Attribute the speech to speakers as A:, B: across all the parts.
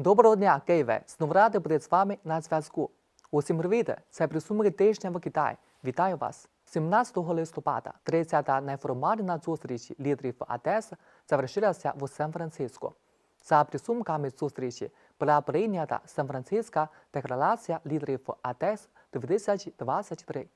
A: Доброго дня, Києве! Знову радий бути з вами на зв'язку. Усім привіт! Це присумки тижня в Китаї. Вітаю вас! 17 листопада 30-та неформальна зустріч лідерів АТЕС завершилася в Сан-Франциско. За підсумками зустрічі була прийнята Сан-Франциска декларація лідерів АТЕС 2023.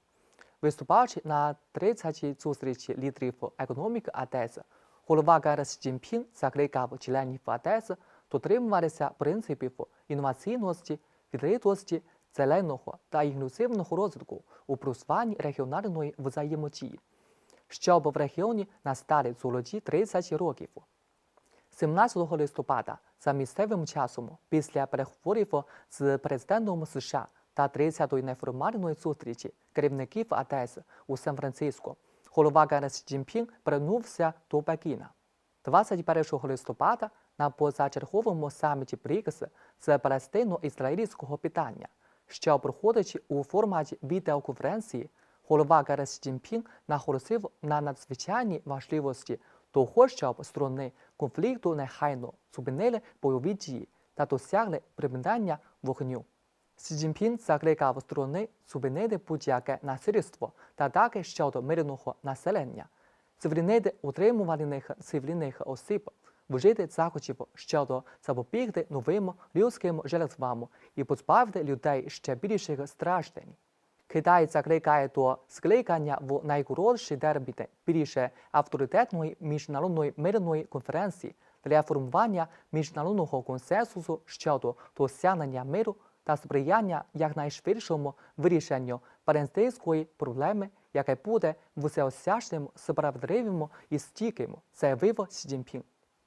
A: Виступаючи на 30-й зустрічі лідерів економіки АТЕС, голова Сі Цзіньпін закликав членів АТЕС дотримуватися принципів інноваційності, відкритості, зеленого та інклюзивного розвитку у просуванні регіональної взаємодії, щоб в регіоні настали золоті 30 років. 17 листопада за місцевим часом після переговорів з президентом США та 30-ї неформальної зустрічі керівників АТС у Сан-Франциско, голова Сі Цзіньпін повернувся до Пекіна. 21 листопада на позачерговому саміті БРІКС з палестино-ізраїльського питання, що проходить у форматі відеоконференції, голова Сі Цзіньпін наголосив на надзвичайній важливості того, щоб сторони конфлікту негайно зупинили бойові дії та досягли припинення вогню. Сі Цзіньпін закликав сторони зупинити будь-яке насильство та атаки щодо мирного населення, звільнити утримуваних цивільних осіб, вжити заходів щодо запобігти новим людським жертвам і позбавити людей ще більших страждань. Китай закликає до скликання в найкоротший термін більше авторитетної міжнародної мирної конференції для формування міжнародного консенсусу щодо досягнення миру та сприяння якнайшвидшому вирішенню палестинської проблеми, яке буде всеосяжним, справедливим і стійким, заявив Сі Цзіньпін.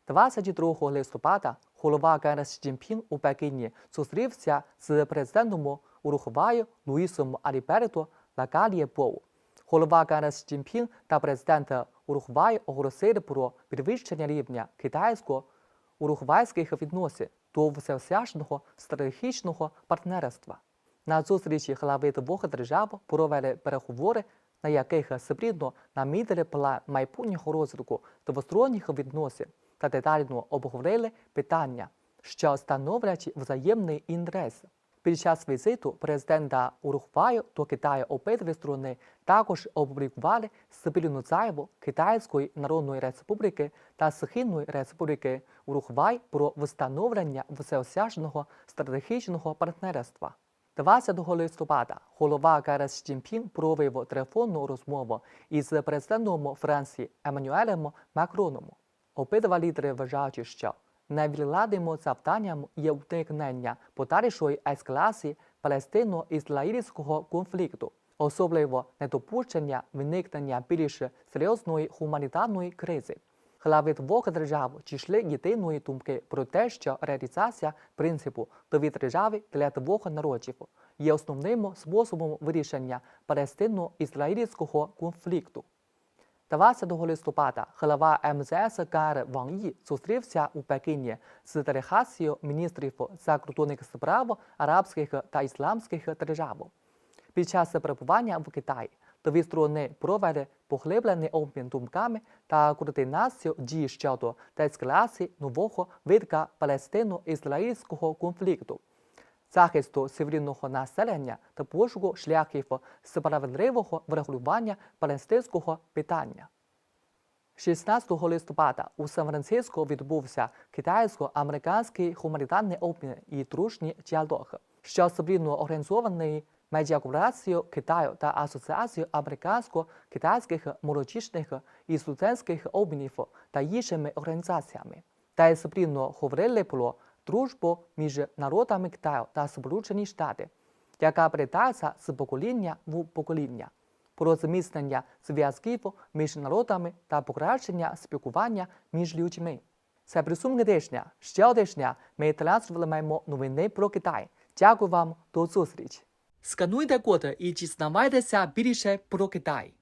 A: 22 листопада голова КН Сі Цзіньпін у Пекіні зустрівся з президентом Уругваю Луїсом Аліберто Лагалієбоу. Голова КН Сі Цзіньпін та президент Уругваю оголосили про підвищення рівня китайсько-уругвайських відносин до всеосяжного стратегічного партнерства. На зустрічі глави двох держав провели переговори, на яких спільно намітили план майбутнього розвитку двосторонніх відносин та детально обговорили питання, що становлять взаємний інтерес. Під час візиту президента Уругваю до Китаю обидві сторони також опублікували спільну заяву Китайської Народної Республіки та Східної Республіки Уругвай про встановлення всеосяжного стратегічного партнерства. 20 листопада голова Сі Цзіньпін провів телефонну розмову із президентом Франції Еммануелем Макроном. Обидва лідери вважають, що невідкладним завданням є уникнення подальшої ескалації палестино-ізраїльського конфлікту, особливо недопущення виникнення більш серйозної гуманітарної кризи. Глави двох держав дійшли єдиної думки про те, що реалізація принципу дві держави для двох народів є основним способом вирішення палестино-ізраїльського конфлікту. 20 листопада глава МЗС КР Ван Ї зустрівся у Пекіні з делегацією міністрів закордонних справ арабських та ісламських держав. Під час перебування в Китаї дві сторони провели поглиблений обмін думками та координацію дій щодо деескалації нового видка палестино-ізраїльського конфлікту, захисту цивільного населення та пошуку шляхів справедливого врегулювання палестинського питання. 16 листопада у Сан-Франциско відбувся китайсько-американський гуманітарний обмін і дружній діалог, що спільно організований медіакорпорацією Китаю та Асоціацією американсько-китайських молодіжних і студентських обмінів та іншими організаціями, та спільно говорили про дружбу між народами Китаю та Сполучені Штати, яка передається з покоління в покоління про зміцнення зв'язків між народами та покращення спілкування між людьми. Це присумки тижня. Ще тижня ми транслюватимемо новини про Китай. Дякую вам, до зустрічі! Скануйте код і дізнавайтеся більше про Китай.